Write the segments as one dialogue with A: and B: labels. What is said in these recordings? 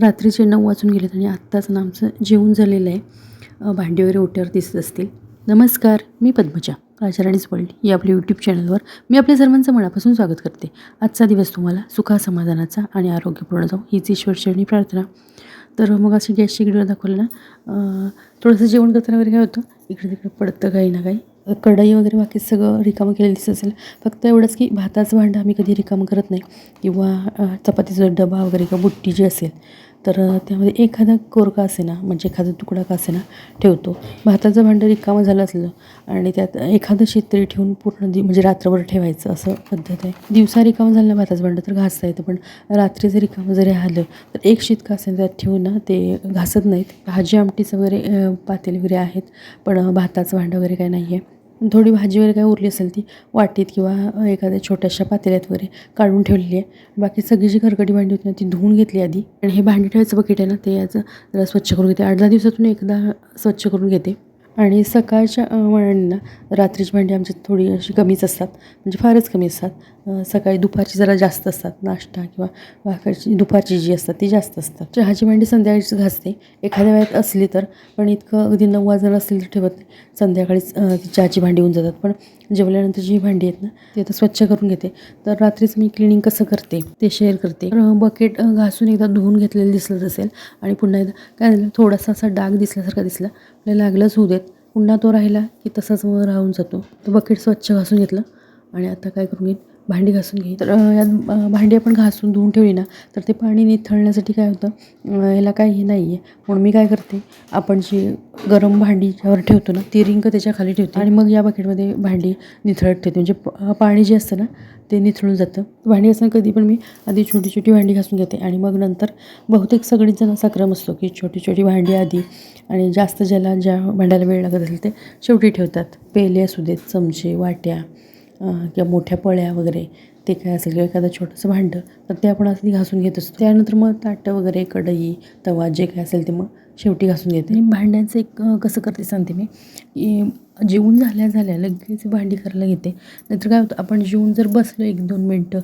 A: रात्रीचे नऊ वाजून गेलेत आणि आत्ताच ना आमचं जेवण झालेलं आहे. भांडी वगैरे ओट्यावर दिसत असतील. नमस्कार मी पद्मजा राजाराणीच वर्ल्ड या आपल्या यूट्यूब चॅनलवर मी आपल्या सर्वांचं मनापासून स्वागत करते. आजचा दिवस तुम्हाला सुखा समाधानाचा आणि आरोग्यपूर्ण जाऊ हीच ईश्वरचरणी प्रार्थना. तर मग असं गॅस शिगडीवर दाखवलं ना थोडंसं जेवण करताना वगैरे काय होतं इकडे तिकडे पडतं काही ना काही. कढई वगैरे बाकी सगळं रिकामं केलेलं दिसत असेल. फक्त एवढंच की भाताचं भांडं आम्ही कधी रिकामं करत नाही. किंवा चपातीचा डबा वगैरे किंवा बुट्टी जी असेल तर त्यामध्ये एखादा कोरका असेना म्हणजे एखादा तुकडा का असेना ठेवतो. भाताचं भांडं रिकामं झालं असलं आणि त्यात एखादं शेतकरी ठेवून पूर्ण दि म्हणजे रात्रभर ठेवायचं असं पद्धत आहे. दिवसा रिकामं झालं ना भाताचं भांडं तर घासता येतं पण रात्री जर रिकामं जरी आलं तर एक शीत का असेल त्यात ठेवून ना ते घासत नाहीत. भाजी आमटीचं वगैरे पातेल वगैरे आहेत पण भाताचं भांडं वगैरे काही नाही आहे थोडी भाजी वगैरे काय उरली असेल ती वाटीत किंवा एखाद्या छोट्याशा पातेल्यात वगैरे काढून ठेवलेली आहे. बाकी सगळी जी खरकटी भांडी होती ना ती धुवून घेतली आधी. आणि हे भांडी ठेवायचं बकेट आहे ना ते याचं जरा स्वच्छ करून घेते. आठ दहा दिवसातून एकदा स्वच्छ करून घेते. आणि सकाळच्या अ, रात्रीची भांडी आमची थोडी अशी कमीच असतात म्हणजे फारच कमी असतात. सकाळी दुपारची जरा जास्त असतात नाश्ता किंवा वाकडची दुपारची जी असतात ती जास्त असतात. चहाची भांडी संध्याकाळीच घासते. एखाद्या वेळेत असली तर पण इतकं अगदी नऊ वाजता असेल तर ठेवत नाही. संध्याकाळीच ती चहाची भांडी होऊन जातात. पण जेवल्यानंतर जी भांडी आहेत ना ती आता स्वच्छ करून घेते. तर रात्रीच मी क्लिनिंग कसं करते ते शेअर करते. तर बकेट घासून एकदा धुवून घेतलेलं दिसलं असेल आणि पुन्हा एकदा काय झालं थोडासा असा डाग दिसल्यासारखा दिसला. आपल्याला लागलंच होऊ देत. पुन्हा तो राहिला की तसाच मग राहून जातो. तो बकेट स्वच्छ घासून घेतलं आणि आता काय करून घेईन? भांडी घासून घे. तर यात भांडी आपण घासून धुवून ठेवली ना तर ते पाणी निथळण्यासाठी काय होतं याला काही हे नाही आहे म्हणून मी काय करते आपण जी गरम भांडी ज्यावर ठेवतो ना ती रिंग त्याच्याखाली ठेवते आणि मग या बकेटमध्ये भांडी निथळत ठेवते. म्हणजे पाणी जे असतं ना ते निथळून जातं. भांडी असताना कधी पण मी आधी छोटी छोटी भांडी घासून घेते आणि मग नंतर बहुतेक सगळीच जण असा क्रम असतो की छोटी छोटी भांडी आधी आणि जास्त ज्याला ज्या भांड्याला वेळ लागत असेल ते शेवटी ठेवतात. पेले असू देत चमचे वाट्या किंवा मोठ्या पळ्या वगैरे ते काय असेल किंवा एखादं छोटंसं भांडं तर ते आपण आधी घासून घेत असतो. त्यानंतर मग ताटं वगैरे कढई तवा जे काय असेल ते मग शेवटी घासून घेते. आणि भांड्यांचं एक कसं करते सांगते मी? की जेवून झाल्या झाल्या लगेच भांडी करायला घेते. नाहीतर काय होतं आपण जेवून जर बसलो एक दोन मिनटं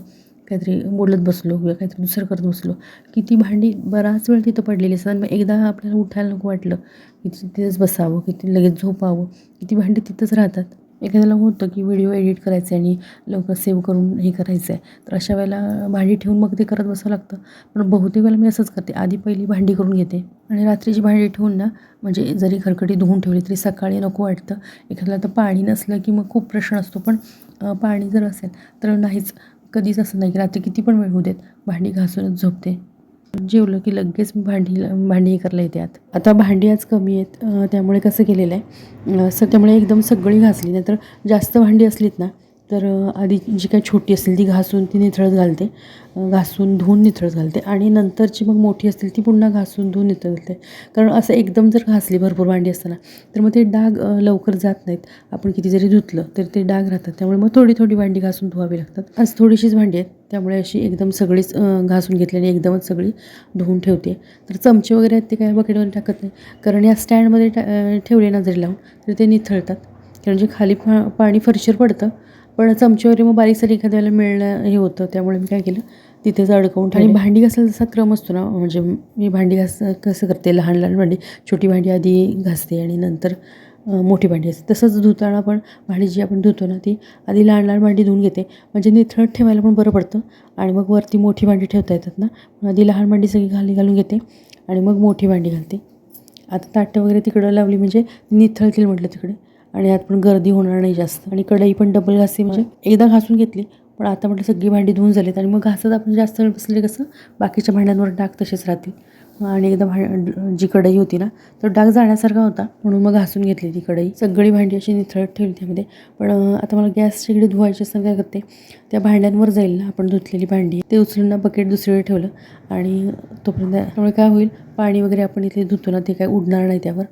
A: काहीतरी बोलत बसलो किंवा काहीतरी दुसरं करत बसलो की ती भांडी बराच वेळ तिथं पडलेली असतात मग एकदा आपल्याला उठायला नको वाटलं की तिथेच बसावं की ती लगेच झोपावं की ती भांडी तिथंच राहतात. एखाद्याला होतं की व्हिडिओ एडिट करायचं आहे आणि लवकर सेव्ह करून हे करायचं आहे. तर अशा वेळेला भांडी ठेवून मग ते करत बसावं लागतं. पण बहुतेक वेळेला मी असंच करते. आधी पहिली भांडी करून घेते. आणि रात्रीची भांडी ठेवून ना म्हणजे जरी खरकटी धुवून ठेवली तरी सकाळी नको वाटतं. एखाद्याला तर पाणी नसलं की मग खूप प्रश्न असतो. पण पाणी जर असेल तर नाहीच. कधीच असं नाही की रात्री किती पण वेळ होऊ देत. भांडी घासूनच झोपते. जेवलं की लगेच मी भांडी भांडी हे करायला येते आता भांडी आज कमी आहेत त्यामुळे कसं केलेलं आहे? अं, स त्यामुळे एकदम सगळी घासली नाही तर जास्त भांडी असलीत ना तर आधी जी काही छोटी असतील ती घासून ती निथळत घालते. घासून धुवून निथळत घालते. आणि नंतरची मग मोठी असतील ती पुन्हा घासून धुवून निथळत घालते. कारण असं एकदम जर घासली भरपूर भांडी असताना तर मग ते डाग लवकर जात नाहीत. आपण किती जरी धुतलं तर ते डाग राहतात. त्यामुळे मग थोडी थोडी भांडी घासून धुवावी लागतात. आज थोडीशीच भांडी आहेत. त्यामुळे अशी एकदम सगळीच घासून घेतली आणि एकदमच सगळी धुवून ठेवते. तर चमचे वगैरे आहेत ते काय बकेटमध्ये टाकत नाही. कारण या स्टँडमध्ये टा ठेवले ना जरी लावून तर ते निथळतात. कारण जे खाली पा पाणी फरशीर पडतं पण चमचे वगैरे मग बारीक सारी एखाद्या वेळेला मिळणं हे होतं त्यामुळे मी काय केलं तिथेच अडकवून. आणि भांडी घासायला जसा क्रम असतो ना म्हणजे मी भांडी घास कसं करते लहान लहान भांडी छोटी भांडी आधी घासते आणि नंतर मोठी भांडी असते. तसंच धुताना पण भांडी जी आपण धुतो ना ती आधी लहान लहान भांडी धुवून घेते. म्हणजे निथळत ठेवायला पण बरं पडतं आणि मग वरती मोठी भांडी ठेवता येतात ना आधी लहान भांडी सगळी खाली घालून घेते आणि मग मोठी भांडी घालते. आता ताटं वगैरे तिकडं लावली म्हणजे निथळतील म्हटलं तिकडे. आणि यात पण गर्दी होणार नाही जास्त. आणि कढई पण डबल घासते म्हणजे एकदा घासून घेतली पण आता म्हटलं सगळी भांडी धुवून झालीत आणि मग घासत आपण जास्त वेळ बसले कसं बाकीच्या भांड्यांवर डाग तसेच राहतील. आणि एकदा भा जी कढई होती ना तर डाग जाण्यासारखा होता म्हणून मग घासून घेतली ती कढई. सगळी भांडी अशी निथळत ठेवली त्यामध्ये. पण आता मला गॅसच्या इकडे धुवायची असताना काय करते त्या भांड्यांवर जाईल ना आपण धुतलेली भांडी. ते उचलून ना बकेट दुसरीकडे ठेवलं आणि तोपर्यंत त्यामुळे काय होईल पाणी वगैरे आपण इथे धुतो ना ते काय उडणार नाही त्यावर.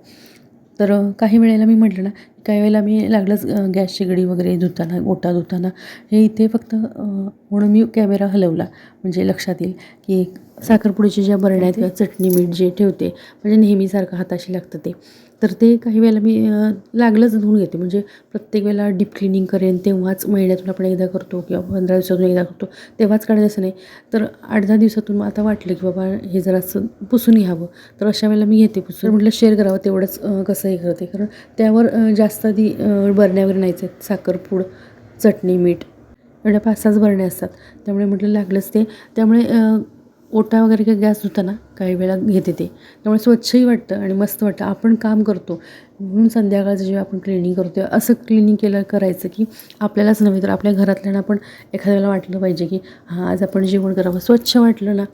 A: तर काही वेळेला मी म्हटलं ना काही वेळेला मी लागलंच गॅस शेगडी वगैरे धुताना ओटा धुताना हे इथे फक्त म्हणून मी कॅमेरा हलवला. म्हणजे लक्षात येईल की साखरपुड्याच्या ज्या बरण्या आहेत किंवा चटणी मीठ जे ठेवते म्हणजे नेहमीसारखं हाताशी लागतं ते. तर ते काही वेळेला मी लागलंच धुवून घेते. म्हणजे प्रत्येक वेळेला डीप क्लिनिंग करेन तेव्हाच महिन्यातून आपण एकदा करतो किंवा पंधरा दिवसातून एकदा करतो तेव्हाच काढायचं असं नाही. तर आठ दहा दिवसातून मग आता वाटलं की बाबा हे जरासं पुसून घ्यावं. तर अशा वेळेला मी घेते पुसून. म्हटलं शेअर करावं तेवढंच कसं हे करते. कारण त्यावर जास्त आधी बरण्यावर नाहीच आहेत. साखरपूड चटणी मीठ एवढ्या पाच सहाच बरण्या असतात. त्यामुळे म्हटलं लागलंच ते. त्यामुळे ओटा वगैरे काही गॅस धुताना काही वेळा घेते ते. त्यामुळे स्वच्छही वाटतं आणि मस्त वाटतं. आपण काम करतो. म्हणून संध्याकाळचं जेव्हा आपण क्लिनिंग करतो असं क्लिनिंग केलं करायचं की आपल्यालाच नव्हे तर आपल्या घरातल्यांना पण एखाद्या वेळेला वाटलं पाहिजे की हां आज आपण जेवण करावं स्वच्छ वाटलं ना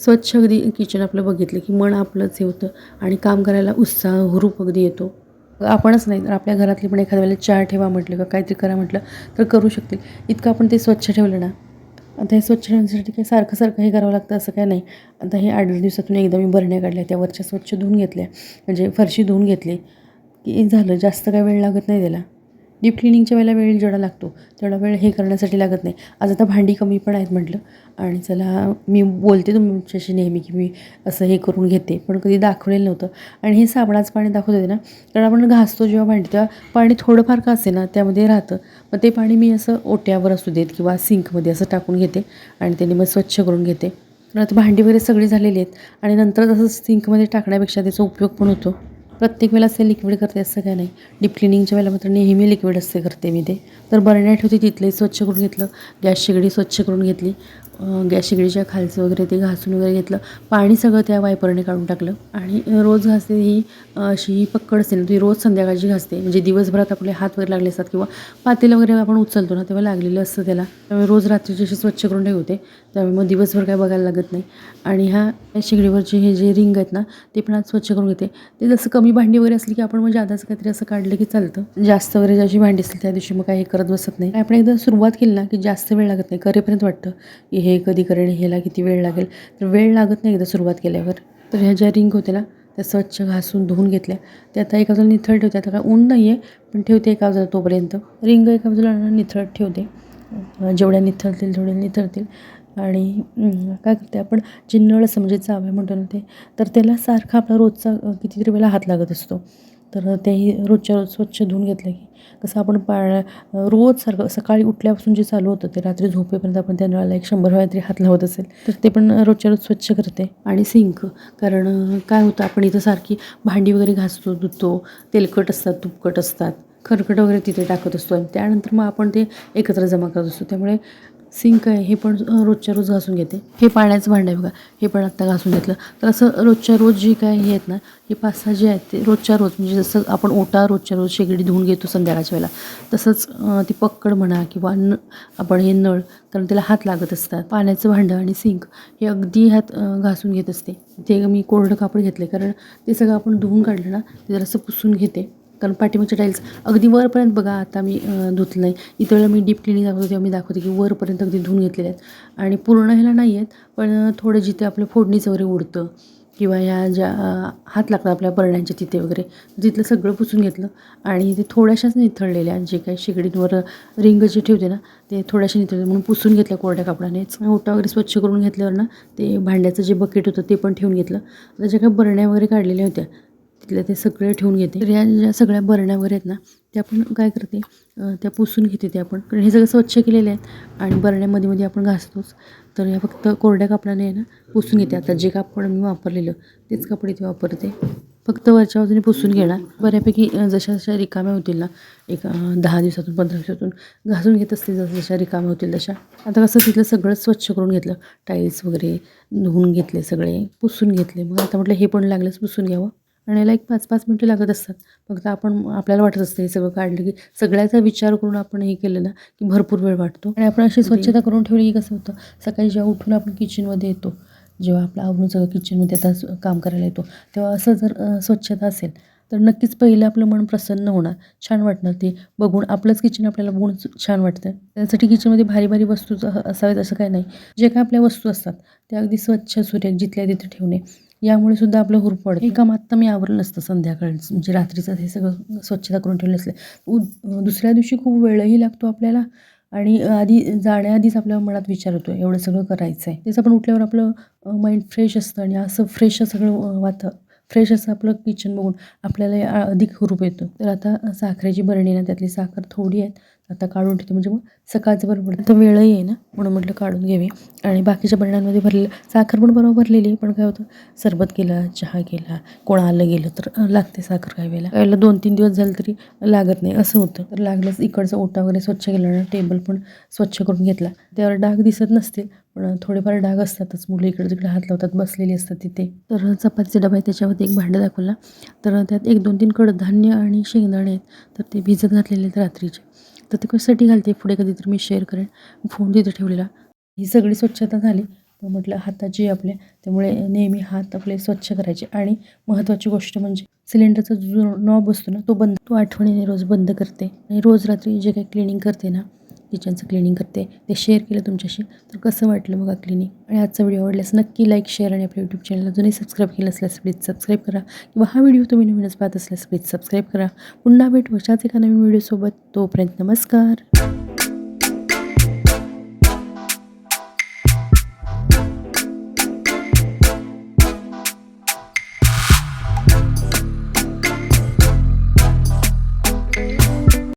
A: स्वच्छ अगदी किचन आपलं बघितलं की मन आपलंच हे होतं आणि काम करायला उत्साह हुरूप अगदी येतो. आपणच नाही तर आपल्या घरातली पण एखाद्या वेळेला चहा ठेवा म्हटलं का काहीतरी करा म्हटलं तर करू शकतील. इतकं आपण ते स्वच्छ ठेवलं ना आता हे स्वच्छ ठेवण्यासाठी काही सारखं सारखं हे करावं लागतं असं काय नाही. आता हे आठ दिवसातून एकदा मी बरण्या काढल्या त्या वरच्या स्वच्छ धुवून घेतल्या. म्हणजे फरशी धुवून घेतली. की झालं जास्त काय वेळ लागत नाही त्याला. डीप क्लिनिंगच्या वेळेला वेळ जेवढा लागतो तेवढा वेळ हे करण्यासाठी लागत नाही. आज आता भांडी कमी पण आहेत म्हटलं. आणि चला मी बोलते तुमच्याशी नेहमी की मी असं हे करून घेते. पण कधी दाखवलेलं नव्हतं. आणि हे साबणाचं पाणी दाखवत होते ना कारण आपण घासतो जेव्हा भांडी तेव्हा पाणी थोडंफार का असे ना त्यामध्ये राहतं. मग ते पाणी मी असं ओट्यावर असू देत किंवा सिंकमध्ये असं टाकून घेते. आणि त्याने मग स्वच्छ करून घेते. तर आता भांडी वगैरे सगळी झालेली आहेत. आणि नंतर तसं सिंकमध्ये टाकण्यापेक्षा त्याचा उपयोग पण होतो. प्रत्येक वेळेला असं लिक्विड करते असं काय नाही. डीप क्लिनिंगच्या वेळेला मात्र नेहमी लिक्विड असते करते मी ते. तर बरण्या ठेवते तिथले स्वच्छ करून घेतलं गॅस शेगडी स्वच्छ करून घेतली. गॅस शेगडीच्या खालचं वगैरे ते घासून वगैरे घेतलं. पाणी सगळं त्या वायपरने काढून टाकलं. आणि रोज घासते ही अशी ही पक्कड असते ना ती रोज संध्याकाळची घासते. म्हणजे दिवसभरात आपले हात वगैरे लागले असतात किंवा पातेलं वगैरे आपण उचलतो ना तेव्हा लागलेलं असतं त्याला. त्यामुळे रोज रात्रीची अशी स्वच्छ करून ठेवते. त्यामुळे मग दिवसभर काय बघायला लागत नाही. आणि ह्या शेगडीवरचे हे जे रिंग आहेत ना ते पण आज स्वच्छ करून घेते. ते जसं कमी भांडी वगैरे असली की आपण म्हणजे आताच काहीतरी असं काढलं की चालतं. जास्त वगैरे जशी भांडी असतील त्या दिवशी मग काही हे करत बसत नाही. आपण एकदा सुरुवात केली ना की जास्त वेळ लागत नाही करेपर्यंत वाटतं. की हे कधी करेन ह्याला किती वेळ लागेल? तर वेळ लागत नाही एकदा सुरुवात केल्यावर. तर ह्या ज्या रिंग होत्या ना त्या स्वच्छ घासून धुवून घेतल्या. त्या आता एका बाजूला निथळ ठेवते. आता काय ऊन नाही आहे पण ठेवते एका बाजूला तोपर्यंत. रिंग एका बाजूला निथळत ठेवते. जेवढ्या निथळतील तेवढ्या निथळतील. आणि काय करते आपण जे नळ असं म्हणजे चाव्या म्हणतो ना ते तर त्याला सारखा आपला रोजचा कितीतरी वेळा हात लागत असतो. तर तेही रोजच्या रोज स्वच्छ धुवून घेतलं की कसं आपण पाळ रोज सारखं सकाळी उठल्यापासून जे चालू होतं ते रात्री झोपेपर्यंत आपण त्या नळाला एक शंभर वेळा तरी हात लावत असेल तर ते पण रोजच्या रोज स्वच्छ करते. आणि सिंक कारण काय होतं आपण इथं सारखी भांडी वगैरे घासतो धुतो तेलकट असतात तुपकट असतात खरकट वगैरे तिथे टाकत असतो आणि त्यानंतर मग आपण ते एकत्र जमा करत असतो. त्यामुळे सिंक आहे हे पण रोजच्या रोज घासून घेते. हे पाण्याचं भांडं आहे बघा हे पण आत्ता घासून घेतलं. तर असं रोजच्या रोज जी काय हे आहेत ना हे पाच सहा जे आहेत ते रोजच्या रोज म्हणजे जसं आपण ओटा रोजच्या रोज शेगडी धुवून घेतो संध्याकाळच्या वेळेला तसंच ती पक्कड म्हणा किंवा न आपण हे नळ कारण त्याला हात लागत असतात पाण्याचं भांडं आणि सिंक हे अगदी हात घासून घेत असते. ते मी कोरडं कापड घेतले कारण ते सगळं आपण धुवून काढलं ना ते जरासं पुसून घेते. कारण पाठीमागच्या टाईल्स अगदी वरपर्यंत बघा आता मी धुतलं आहे इतर वेळेला मी डीप क्लिनिंग दाखवतो तेव्हा मी दाखवते की वरपर्यंत अगदी धुवून घेतलेले आहेत. आणि पूर्ण ह्याला नाही आहेत पण थोडं जिथे आपलं फोडणीचं वगैरे उडतं किंवा ह्या ज्या हात लागतात आपल्या बरण्यांच्या तिथे वगैरे तिथलं सगळं पुसून घेतलं आणि ते थोड्याशाच निथळलेल्या जे काही शेगडींवर रिंग जे ठेवते ना ते थोड्याशा निथळले म्हणून पुसून घेतल्या कोरड्या कापडानेच ओटा वगैरे स्वच्छ करून घेतल्यावर ना ते भांड्याचं जे बकेट होतं ते पण ठेवून घेतलं. आता ज्या काही बरण्या वगैरे काढलेल्या होत्या तिथल्या ते सगळे ठेवून घेते. तर या ज्या सगळ्या बरण्यावर आहेत ना त्या आपण काय करते त्या पुसून घेते ते आपण. कारण हे सगळं स्वच्छ केलेले आहेत आणि बरण्यामध्ये मध्ये आपण घासतोच. तर या फक्त कोरड्या कापडाने आहे ना पुसून घेते. आता जे कापड मी वापरलेलं तेच कापड इथे वापरते. फक्त वरच्या बाजूने पुसून घेणार. बऱ्यापैकी जशा जशा रिकाम्या होतील ना एक दहा दिवसातून पंधरा दिवसातून घासून घेत असते जसं जशा रिकाम्या होतील तशा. आता कसं तिथलं सगळं स्वच्छ करून घेतलं. टाईल्स वगैरे धुवून घेतले सगळे पुसून घेतले. मग आता म्हटलं हे पण लागलंच पुसून घ्यावं. आणि याला एक पाच पाच मिनटं लागत असतात. फक्त आपण आपल्याला वाटत असतं हे सगळं काढलं की सगळ्याचा विचार करून आपण हे केलं ना की भरपूर वेळ वाटतो. आणि आपण अशी स्वच्छता करून ठेवली की कसं होतं सकाळी जेव्हा उठून आपण किचनमध्ये येतो जेव्हा आपलं आवरून सगळं किचनमध्ये आता काम करायला येतो तेव्हा असं जर स्वच्छता असेल तर नक्कीच पहिलं आपलं मन प्रसन्न होणार छान वाटणार. ते बघून आपलंच किचन आपल्याला बघून छान वाटतं. त्यासाठी किचनमध्ये भारी भारी वस्तू असावेत असं काही नाही. जे काय आपल्या वस्तू असतात त्या अगदी स्वच्छ सुरेख जिथल्या तिथे ठेवणे. यामुळे सुद्धा आपलं हुरूप पडतं. हे काम आत्ता मी आवरलं नसतं संध्याकाळी म्हणजे रात्रीचं हे सगळं स्वच्छता करून ठेवलं असलं. उ दुसऱ्या दिवशी खूप वेळही लागतो आपल्याला आणि आधी जाण्याआधीच आपल्या मनात विचार होतो एवढं सगळं करायचं आहे तेच आपण उठल्यावर आपलं माइंड फ्रेश असतं आणि असं फ्रेश सगळं अ, वाता. फ्रेश असं आपलं किचन बघून आपल्याला अधिक रूप येतो. तर आता साखरेची बरणी ना त्यातली साखर थोडी आहे. आता काढून ठेवते म्हणजे मग सकाळचं बरं पडतं. आता वेळही आहे ना म्हणून म्हटलं काढून घ्यावी आणि बाकीच्या बरण्यांमध्ये भरलेलं साखर पण बरोबर भरलेली पण काय होतं सरबत केला चहा केला कोण आलं गेलं तर लागते साखर काही वेळेला. यायला वेळेला दोन तीन दिवस झालं तरी लागत नाही असं होतं. तर लागलंच इकडचा ओटा वगैरे स्वच्छ केला ना टेबल पण स्वच्छ करून घेतला. त्यावर डाग दिसत नसतील पण थोडेफार डाग असतातच. मुलं इकडे तिकडे हात लावतात बसलेली असतात तिथे. तर चपातीचा डबा आहे त्याच्यावरती एक भांडं दाखवला. तर त्यात एक दोन तीन कडधान्य आणि शेंगदाणे आहेत. तर ते भिजत घातलेले आहेत रात्रीचे. तर ते कशासाठी घालते पुढे कधीतरी मी शेअर करेन. फोन तिथे ठेवलेला. ही सगळी स्वच्छता झाली. तर म्हटलं हाताची आपल्या. त्यामुळे नेहमी हात आपले स्वच्छ करायचे. आणि महत्त्वाची गोष्ट म्हणजे सिलेंडरचा जो नॉब असतो ना तो बंद. तो आठवणीने रोज बंद करते. आणि रोज रात्री जे काही क्लिनिंग करते ना किचनचं क्लिनिंग करते ते शेअर केलं तुमच्याशी. तर कसं वाटलं बघा क्लिनिंग आणि आजचा व्हिडिओ आवडल्यास नक्की लाईक शेअर आणि आपल्या यूट्यूब चॅनल अजूनही सबस्क्राईब केलं असल्यास प्लीज सबस्क्राईब करा. किंवा हा व्हिडिओ तुम्ही नवीनच पाहत असल्यास प्लीज सबस्क्राईब करा. पुन्हा भेट अशाच एका नवीन व्हिडिओसोबत तोपर्यंत नमस्कार.